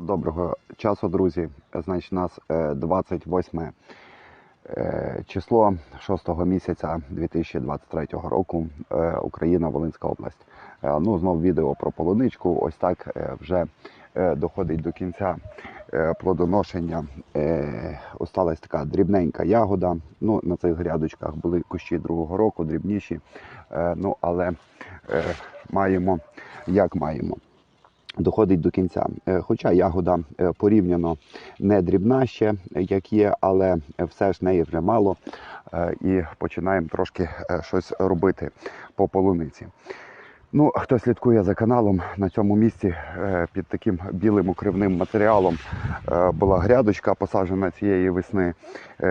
Доброго часу, друзі. Значить, у нас е, 28 е, число 6 місяця 2023 року. Е, Україна, Волинська область. Е, Ну, знов відео про полуничку. Ось так е, вже е, доходить до кінця е, плодоношення. Е, Осталась така дрібненька ягода. Ну, на цих грядочках були кущі другого року, дрібніші. Е, Ну, але е, маємо, як маємо доходить до кінця. Е, Хоча ягода е, порівняно не дрібна ще, як є, але все ж неї вже мало. е, І починаємо трошки щось робити по полуниці. Ну, хто слідкує за каналом на цьому місці під таким білим укривним матеріалом була грядочка посаджена цієї весни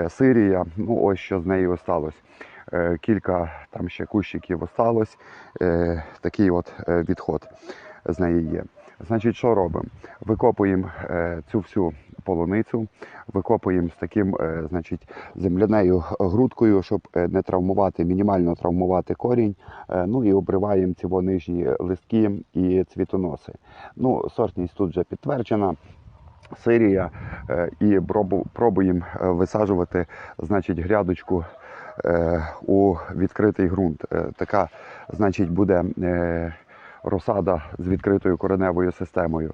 Сирія. Ну, ось що з неї осталось. Кілька там ще кущиків осталось. Такий от відход з неї є. Значить, що робимо? Викопуємо е, цю всю полуницю, викопуємо з таким, е, значить, земляною грудкою, щоб е, не травмувати, мінімально травмувати корінь. Ну і обриваємо ці нижні листки і цвітоноси. Ну, сортність тут вже підтверджена. Сирія і пробуємо висаджувати значить, грядочку у відкритий ґрунт. Така, значить, буде розсада з відкритою кореневою системою.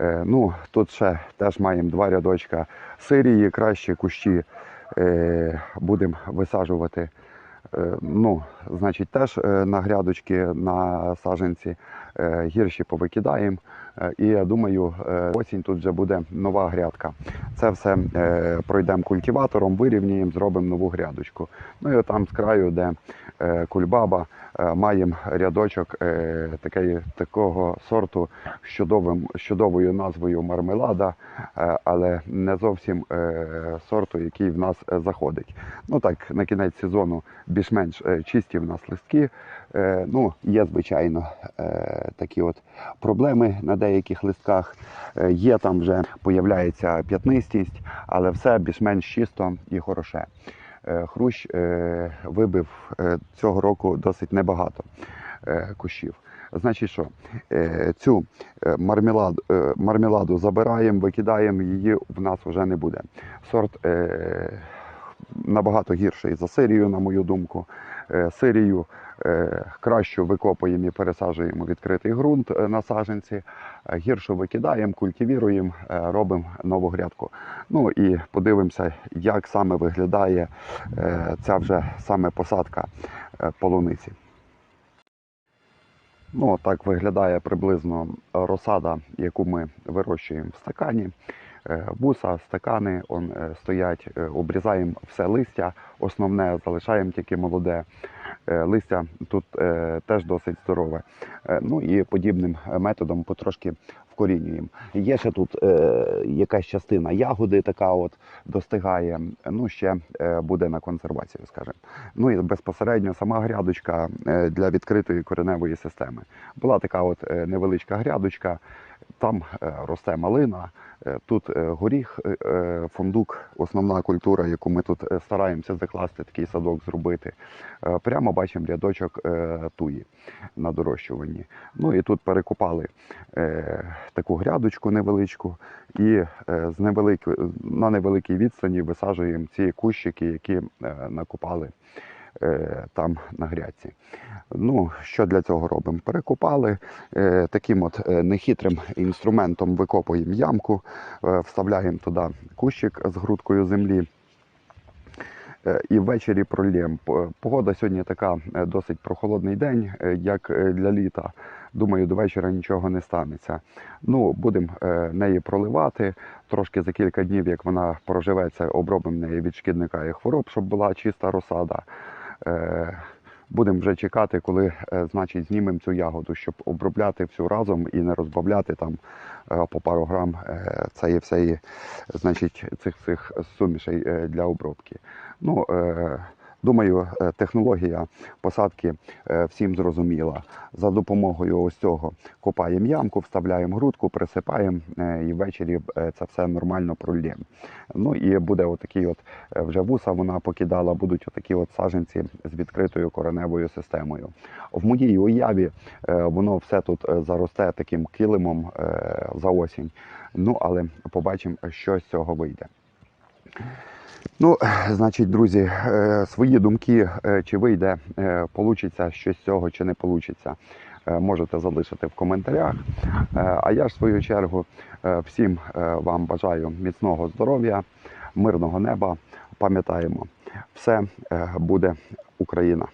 Е, Ну, тут ще теж маємо два рядочка сирії, кращі кущі е, будемо висаджувати. Е, Ну, значить, теж на грядочки, на саженці гірші повикидаємо. Е, І я думаю, е, осінь тут вже буде нова грядка. Це все е, пройдемо культиватором, вирівнюємо, зробимо нову грядочку. Ну і там з краю, де кульбаба, маємо рядочок такої, такого сорту з чудовим, з чудовою назвою мармелада, але не зовсім сорту, який в нас заходить. Ну так, на кінець сезону більш-менш чисті в нас листки. Ну, є, звичайно, такі от проблеми на деяких листках. Е, Є там вже появляється п'ятнистість, але все більш-менш чисто і хороше. Е, Хрущ е, вибив цього року досить небагато кущів. Значить, що цю е, мармеладу, забираємо, викидаємо, її в нас вже не буде. Сорт набагато гірший за Сирію, на мою думку. Сирію кращу викопуємо і пересаджуємо відкритий ґрунт е, на саженці, е, гіршу викидаємо, культивіруємо, е, робимо нову грядку. Ну і подивимося, як саме виглядає е, ця вже саме посадка е, полуниці. Ну, так виглядає приблизно розсада, яку ми вирощуємо в стакані. Е, Вуса, стакани он, е, стоять, е, обрізаємо все листя, основне залишаємо тільки молоде. Е, Листя тут е, теж досить здорове. Е, Ну і подібним методом потрошки вкорінюємо. Є ще тут якась частина ягоди, така от достигає. Ну, ще буде на консервацію, скажімо. Ну і безпосередньо сама грядочка для відкритої кореневої системи. Була така от невеличка грядочка, там е, росте малина, е, тут е, горіх, фундук, основна культура, яку ми тут стараємося закласти, такий садок зробити. Прямо бачимо рядочок туї на дорощуванні. Ну і тут перекопали таку грядочку невеличку, і з невеликої, на невеликій відстані висаджуємо ці кущики, які накопали там на грядці. Ну, що для цього робимо? Перекопали е, таким от е, нехитрим інструментом викопуємо ямку, е, вставляємо туди кущик з грудкою землі. Е, І ввечері прольємо. Погода сьогодні така е, досить прохолодний день, е, як е, для літа. Думаю, до вечора нічого не станеться. Ну, будемо е, неї проливати. Трошки за кілька днів, як вона проживеться, обробимо неї від шкідника і хвороб, щоб була чиста розсада. Е, Будемо вже чекати, коли е, значить знімемо цю ягоду, щоб обробляти всю разом і не розбавляти там е, по пару грам цієї всеї, значить, цих цих сумішей для обробки. Ну, думаю, е, технологія посадки е, всім зрозуміла. За допомогою ось цього копаємо ямку, вставляємо грудку, присипаємо е, і ввечері це все нормально прольємо. Ну і буде отакий от вже вуса вона покидала, будуть отакі от саженці з відкритою кореневою системою. В моїй уяві воно все тут заросте таким килимом за осінь. Ну, але побачимо, що з цього вийде. Ну, значить, друзі, е, свої думки, е, чи вийде, е, получиться щось з цього, чи не получиться, можете залишити в коментарях. А я ж в свою чергу всім вам бажаю міцного здоров'я, мирного неба. Пам'ятаємо, все буде Україна.